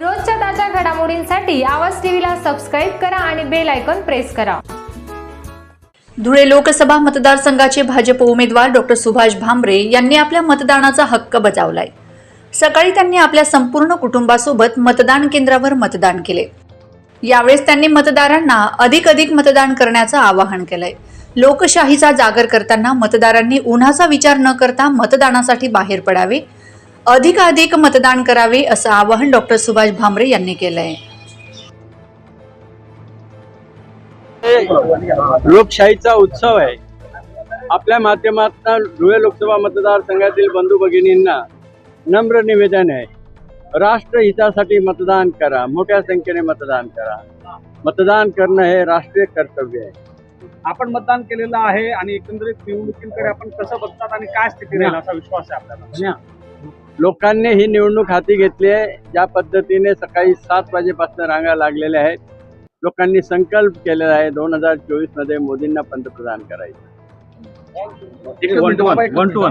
रोजच्या ताज्या घडामोडींसाठी आवाज टीव्हीला सबस्क्राईब करा आणि बेल आयकॉन प्रेस करा. धुळे लोकसभा मतदारसंघाचे भाजप उमेदवार डॉक्टर सुभाष भामरे यांनी आपल्या मतदानाचा हक्क बजावलाय. सकाळी त्यांनी आपल्या संपूर्ण कुटुंबासोबत मतदान केंद्रावर मतदान केले. यावेळेस त्यांनी मतदारांना अधिक अधिक मतदान करण्याचं आवाहन केलंय. लोकशाहीचा जागर करताना मतदारांनी उन्हाचा विचार न करता मतदानासाठी बाहेर पडावे अधिकाधिक मतदान करावे असं आवाहन डॉक्टर सुभाष भामरे यांनी केलंय. लोकशाहीचा उत्सव आहे. आपल्या माध्यमातून धुळे लोकसभा मतदारसंघातील बंधू भगिनींना नम्र निवेदन आहे. राष्ट्रहितासाठी मतदान करा मोठ्या संख्येने मतदान करा. मतदान करणं हे राष्ट्रीय कर्तव्य आहे. आपण मतदान केलेलं आहे आणि एकंदरीत निवडणुकीकडे आपण कसं बघतात आणि काय स्थिती राहील असा विश्वास आहे आपल्याला? लोकांनी ही निवडणूक हाती घेतली आहे. ज्या पद्धतीने सकाळी सात वाजेपासून रांगा लागलेल्या आहेत. लोकांनी संकल्प केलेला आहे दोन हजार चोवीसमध्ये मोदींना पंतप्रधान करायचं. One two one